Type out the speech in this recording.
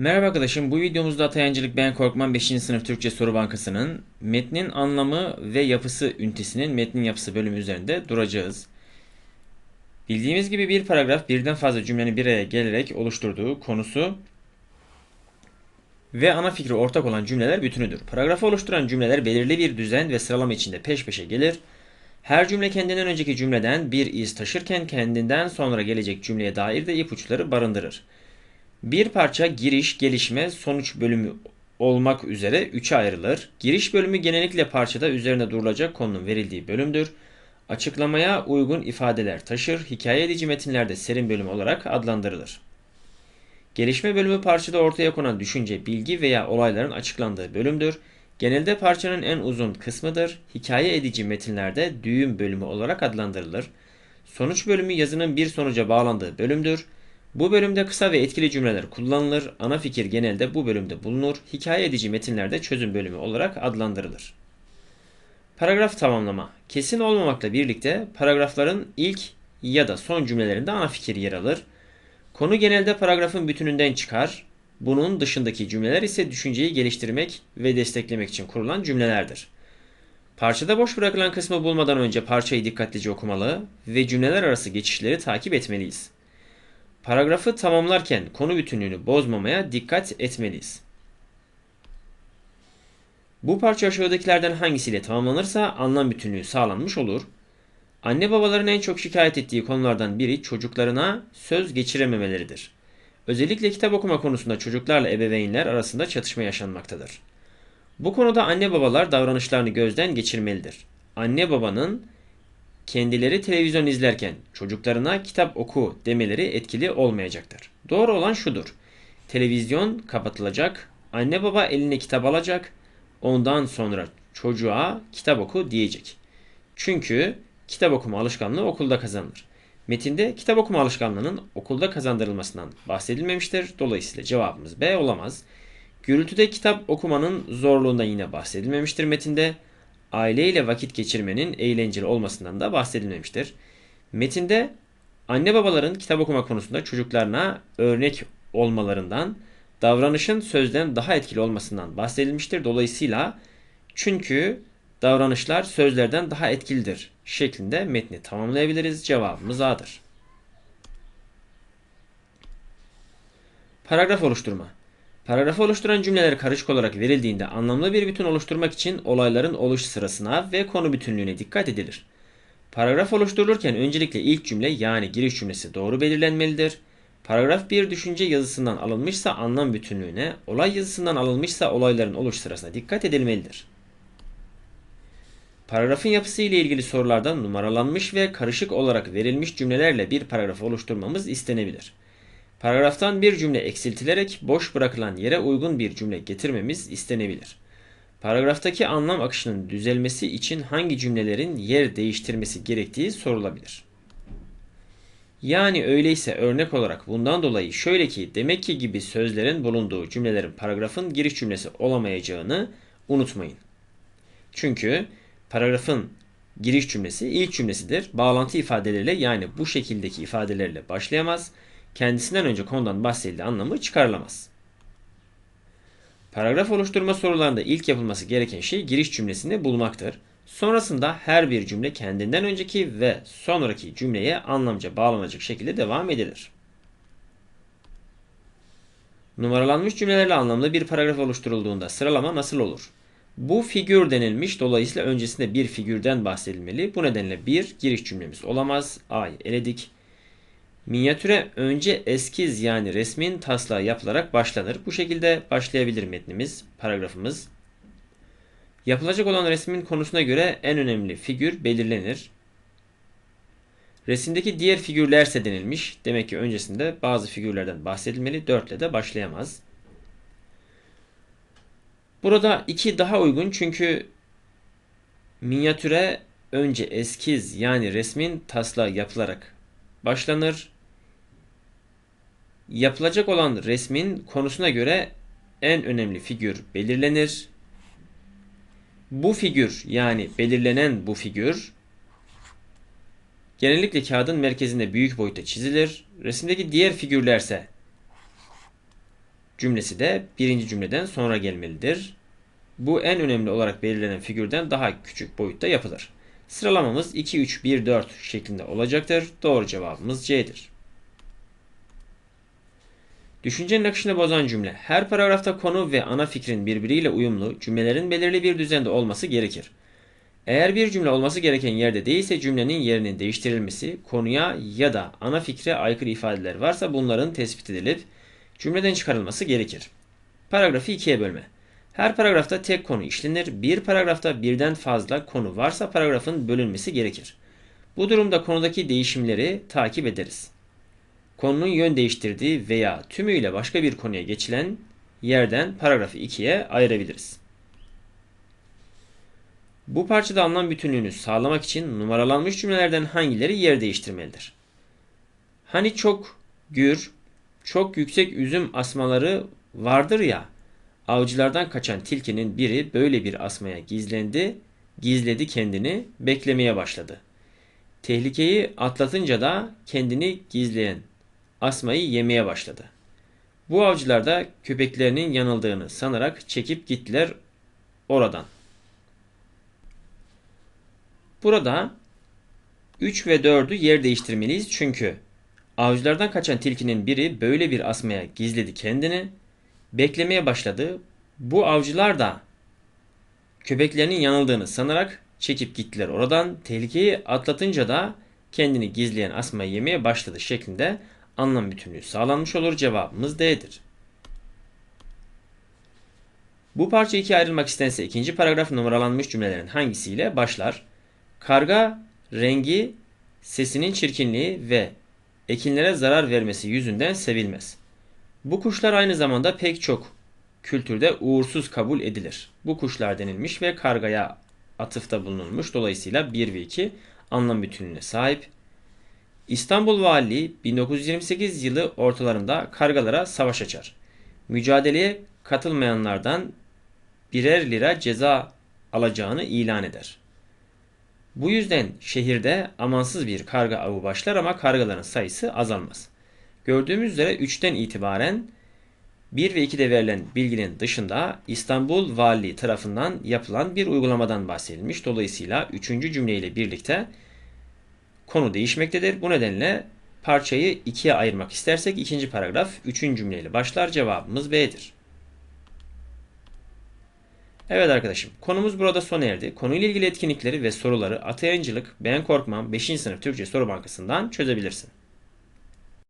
Merhaba arkadaşım, bu videomuzda Atayancılık Ben Korkmam 5. sınıf Türkçe Soru Bankası'nın metnin anlamı ve yapısı ünitesinin metnin yapısı bölümü üzerinde duracağız. Bildiğimiz gibi bir paragraf birden fazla cümlenin bir araya gelerek oluşturduğu konusu ve ana fikri ortak olan cümleler bütünüdür. Paragrafı oluşturan cümleler belirli bir düzen ve sıralama içinde peş peşe gelir. Her cümle kendinden önceki cümleden bir iz taşırken kendinden sonra gelecek cümleye dair de ipuçları barındırır. Bir parça giriş, gelişme, sonuç bölümü olmak üzere üçe ayrılır. Giriş bölümü genellikle parçada üzerine durulacak konunun verildiği bölümdür. Açıklamaya uygun ifadeler taşır. Hikaye edici metinlerde serin bölüm olarak adlandırılır. Gelişme bölümü parçada ortaya konan düşünce, bilgi veya olayların açıklandığı bölümdür. Genelde parçanın en uzun kısmıdır. Hikaye edici metinlerde düğüm bölümü olarak adlandırılır. Sonuç bölümü yazının bir sonuca bağlandığı bölümdür. Bu bölümde kısa ve etkili cümleler kullanılır. Ana fikir genelde bu bölümde bulunur. Hikaye edici metinlerde çözüm bölümü olarak adlandırılır. Paragraf tamamlama. Kesin olmamakla birlikte paragrafların ilk ya da son cümlelerinde ana fikir yer alır. Konu genelde paragrafın bütününden çıkar. Bunun dışındaki cümleler ise düşünceyi geliştirmek ve desteklemek için kurulan cümlelerdir. Parçada boş bırakılan kısmı bulmadan önce parçayı dikkatlice okumalı ve cümleler arası geçişleri takip etmeliyiz. Paragrafı tamamlarken konu bütünlüğünü bozmamaya dikkat etmeliyiz. Bu parça aşağıdakilerden hangisiyle tamamlanırsa anlam bütünlüğü sağlanmış olur. Anne babaların en çok şikayet ettiği konulardan biri çocuklarına söz geçirememeleridir. Özellikle kitap okuma konusunda çocuklarla ebeveynler arasında çatışma yaşanmaktadır. Bu konuda anne babalar davranışlarını gözden geçirmelidir. Anne babanın kendileri televizyon izlerken çocuklarına kitap oku demeleri etkili olmayacaktır. Doğru olan şudur. Televizyon kapatılacak, anne baba eline kitap alacak, ondan sonra çocuğa kitap oku diyecek. Çünkü kitap okuma alışkanlığı okulda kazanılır. Metinde kitap okuma alışkanlığının okulda kazandırılmasından bahsedilmemiştir. Dolayısıyla cevabımız B olamaz. Gürültüde kitap okumanın zorluğundan yine bahsedilmemiştir metinde aileyle vakit geçirmenin eğlenceli olmasından da bahsedilmemiştir. Metinde anne babaların kitap okuma konusunda çocuklarına örnek olmalarından, davranışın sözden daha etkili olmasından bahsedilmiştir. Dolayısıyla çünkü davranışlar sözlerden daha etkilidir şeklinde metni tamamlayabiliriz. Cevabımız A'dır. Paragraf oluşturma. Paragrafı oluşturan cümleler karışık olarak verildiğinde anlamlı bir bütün oluşturmak için olayların oluş sırasına ve konu bütünlüğüne dikkat edilir. Paragraf oluşturulurken öncelikle ilk cümle yani giriş cümlesi doğru belirlenmelidir. Paragraf bir düşünce yazısından alınmışsa anlam bütünlüğüne, olay yazısından alınmışsa olayların oluş sırasına dikkat edilmelidir. Paragrafın yapısı ile ilgili sorulardan numaralanmış ve karışık olarak verilmiş cümlelerle bir paragraf oluşturmamız istenebilir. Paragraftan bir cümle eksiltilerek boş bırakılan yere uygun bir cümle getirmemiz istenebilir. Paragraftaki anlam akışının düzelmesi için hangi cümlelerin yer değiştirmesi gerektiği sorulabilir. Yani öyleyse örnek olarak bundan dolayı şöyle ki demek ki gibi sözlerin bulunduğu cümlelerin paragrafın giriş cümlesi olamayacağını unutmayın. Çünkü paragrafın giriş cümlesi ilk cümlesidir. Bağlantı ifadeleriyle yani bu şekildeki ifadelerle başlayamaz kendisinden önce konudan bahsedildiği anlamı çıkarılamaz. Paragraf oluşturma sorularında ilk yapılması gereken şey giriş cümlesini bulmaktır. Sonrasında her bir cümle kendinden önceki ve sonraki cümleye anlamca bağlanacak şekilde devam edilir. Numaralanmış cümlelerle anlamlı bir paragraf oluşturulduğunda sıralama nasıl olur? Bu figür denilmiş dolayısıyla öncesinde bir figürden bahsedilmeli. Bu nedenle bir giriş cümlemiz olamaz. A'yı eledik. Minyatüre önce eskiz yani resmin taslağı yapılarak başlanır. Bu şekilde başlayabilir metnimiz, paragrafımız. Yapılacak olan resmin konusuna göre en önemli figür belirlenir. Resimdeki diğer figürlerse denilmiş. Demek ki öncesinde bazı figürlerden bahsedilmeli. 4 ile de başlayamaz. Burada 2 daha uygun çünkü minyatüre önce eskiz yani resmin taslağı yapılarak başlanır. Yapılacak olan resmin konusuna göre en önemli figür belirlenir. Bu figür yani belirlenen bu figür genellikle kağıdın merkezinde büyük boyutta çizilir. Resimdeki diğer figürlerse cümlesi de birinci cümleden sonra gelmelidir. Bu en önemli olarak belirlenen figürden daha küçük boyutta yapılır. Sıralamamız 2, 3, 1, 4 şeklinde olacaktır. Doğru cevabımız C'dir. Düşüncenin akışını bozan cümle. Her paragrafta konu ve ana fikrin birbiriyle uyumlu, cümlelerin belirli bir düzende olması gerekir. Eğer bir cümle olması gereken yerde değilse cümlenin yerinin değiştirilmesi, konuya ya da ana fikre aykırı ifadeler varsa bunların tespit edilip cümleden çıkarılması gerekir. Paragrafı ikiye bölme. Her paragrafta tek konu işlenir. Bir paragrafta birden fazla konu varsa paragrafın bölünmesi gerekir. Bu durumda konudaki değişimleri takip ederiz. Konunun yön değiştirdiği veya tümüyle başka bir konuya geçilen yerden paragrafı ikiye ayırabiliriz. Bu parçada anlam bütünlüğünü sağlamak için numaralanmış cümlelerden hangileri yer değiştirmelidir? Hani çok gür, çok yüksek üzüm asmaları vardır ya, avcılardan kaçan tilkinin biri böyle bir asmaya gizlendi, gizledi kendini, beklemeye başladı. Tehlikeyi atlatınca da kendini gizleyen asmayı yemeye başladı. Bu avcılar da köpeklerinin yanıldığını sanarak çekip gittiler oradan. Burada 3 ve 4'ü yer değiştirmeliyiz çünkü avcılardan kaçan tilkinin biri böyle bir asmaya gizledi kendini, beklemeye başladı. Bu avcılar da köpeklerinin yanıldığını sanarak çekip gittiler oradan. Tehlikeyi atlatınca da kendini gizleyen asmayı yemeye başladı şeklinde anlam bütünlüğü sağlanmış olur. Cevabımız D'dir. Bu parça ikiye ayrılmak istense ikinci paragraf numaralanmış cümlelerin hangisiyle başlar? Karga rengi, sesinin çirkinliği ve ekinlere zarar vermesi yüzünden sevilmez. Bu kuşlar aynı zamanda pek çok kültürde uğursuz kabul edilir. Bu kuşlar denilmiş ve kargaya atıfta bulunulmuş. Dolayısıyla 1 ve 2 anlam bütünlüğüne sahip. İstanbul Valiliği 1928 yılı ortalarında kargalara savaş açar. Mücadeleye katılmayanlardan birer lira ceza alacağını ilan eder. Bu yüzden şehirde amansız bir karga avı başlar ama kargaların sayısı azalmaz. Gördüğümüz üzere 3'ten itibaren 1 ve 2'de verilen bilginin dışında İstanbul Valiliği tarafından yapılan bir uygulamadan bahsedilmiş. Dolayısıyla 3. cümleyle birlikte konu değişmektedir. Bu nedenle parçayı ikiye ayırmak istersek ikinci paragraf 3. cümleyle başlar. Cevabımız B'dir. Evet arkadaşım konumuz burada sona erdi. Konuyla ilgili etkinlikleri ve soruları Atayıncılık Ben Korkmam 5. sınıf Türkçe Soru Bankası'ndan çözebilirsin.